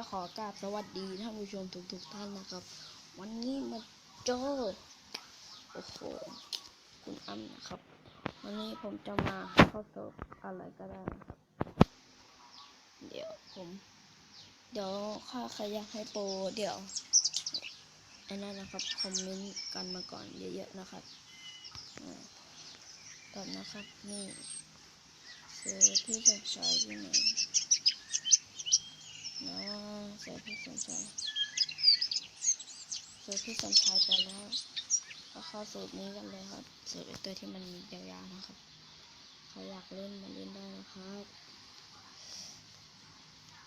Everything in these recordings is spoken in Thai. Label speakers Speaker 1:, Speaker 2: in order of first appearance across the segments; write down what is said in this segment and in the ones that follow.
Speaker 1: ก็ขอกราบสวัสดีท่านผู้ชมทุกๆท่านนะครับ วันนี้มาเจอโอ้โหคุณอ้ำนะครับ วันนี้ผมจะมาเข้าเสิร์ฟอะไรก็ได้นะครับ เดี๋ยวผม เดี๋ยวข้าใครอยากให้โปรเดี๋ยวไอ้นั่นนะครับคอมเมนต์กันมาก่อนเยอะๆนะครับอ่าก่อนนะครับนี่เสือที่สนใจที่ไหน นะเสือที่สนใจเสือที่สนใจไปแล้วก็เข้าสูตรนี้กันเลยครับสูตรไอ้ตัวที่มันยาวๆนะครับใครอยากเล่นมาเล่นได้นะครับ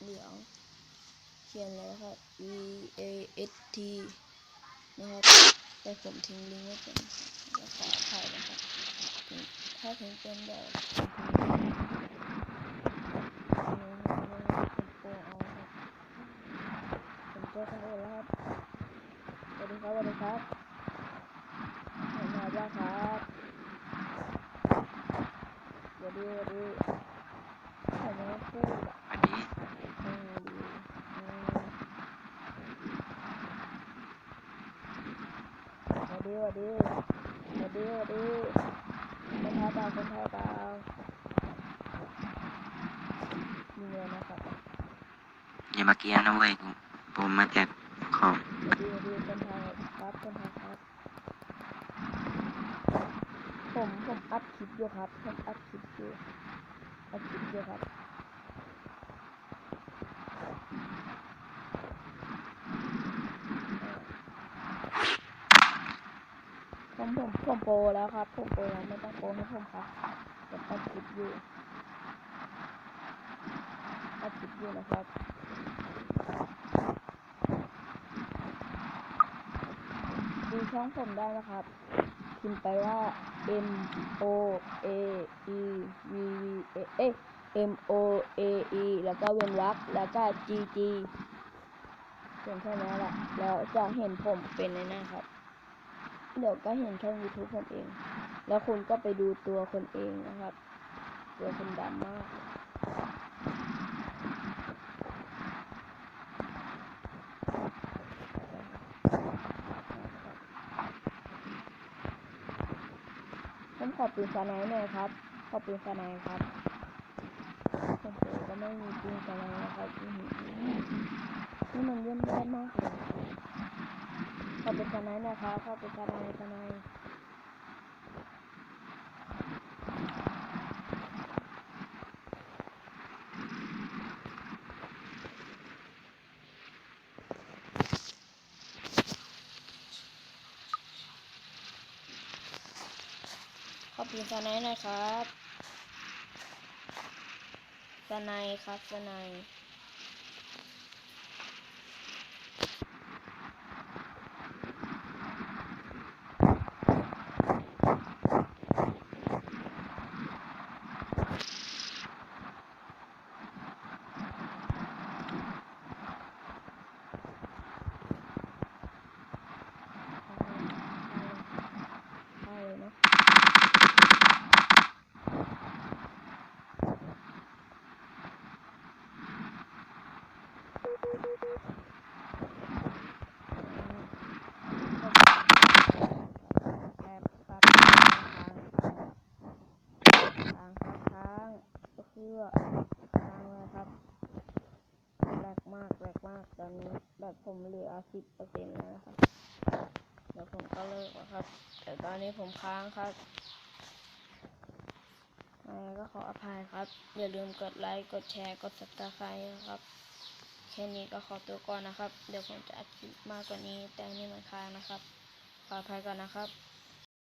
Speaker 1: เดี๋ยวเขียนเลยครับ V A S T นะครับแต่ผมทิ้งลิงก์ไว้ก่อนนะครับขออภัยนะครับถึงถ้าถึงเป็นแบบผมเจอคนอื่นแล้วครับสวัสดี ครับสวัสดีครับผมาบ้างครับสวัสดีสวัสดีผมไม่พูดอะ
Speaker 2: อันนี้
Speaker 1: อืมดีอืมสวัดีสวัดีวัดีสวัสดีคนไทยเปล่าคนไทยเปล่ามีเงินนะครับ
Speaker 2: อย่ามาเกียร์นะเว้ยผมมาแจกของ
Speaker 1: สวัสดีสวัดีคนไทย ครับคนไทยครับ ผมผมอัดคลิปอยู่ครับผมอัดคลิปอยู่อัดคลิปอยู่ครับผมผมผมโปรแล้วครับ ผมโปรแล้วไม่ต้องโปรให้ผมครับผมอัดคลิปอยู่อัดคลิปอยู่นะครับ ดู ช่องผมได้นะครับพิมพ์ไปว่า M O A E V V A เอ้ย M O A E แล้วก็เว้นวรรคแล้วก็ G G เพียงแค่นี้แหละแล้วจะเห็นผมเป็นในหน้าครับ เดี๋ยวก็เห็นช่อง YouTube ผมเอง แล้วคุณก็ไปดูตัวคนเองนะครับ ตัวคนดำมาก ขอปืนสไนด์หน่อยครับ ขอปืนสไนครับผมเจอก็ไม่มีปืนสไนนะครับนี่มันเยี่ยมยอดมากเลยขอปืนสไนนะครับ ขอปืนสไนสไน ทีมสไนด์นะครับสไนด์ครับสไนด์ ได้เลยนะแอบปัดทางทางครับทางก็คือทางเลยครับแรกมากแรกมากตอนนี้แบบผมเหลือ สิบเปอร์เซ็นต์แล้วนะครับ เดี๋ยวผมก็เลิกแล้วครับ แต่ตอนนี้ผมค้างครับยังไงก็ขออภัยครับ อย่าลืมกดไลค์ กดแชร์ กด subscribe นะครับ แค่นี้ก็ขอตัวก่อนนะครับ เดี๋ยวผมจะอัดคลิปมากกว่านี้ แต่อันนี่มันค้างนะครับ ขออภัยก่อนนะครับ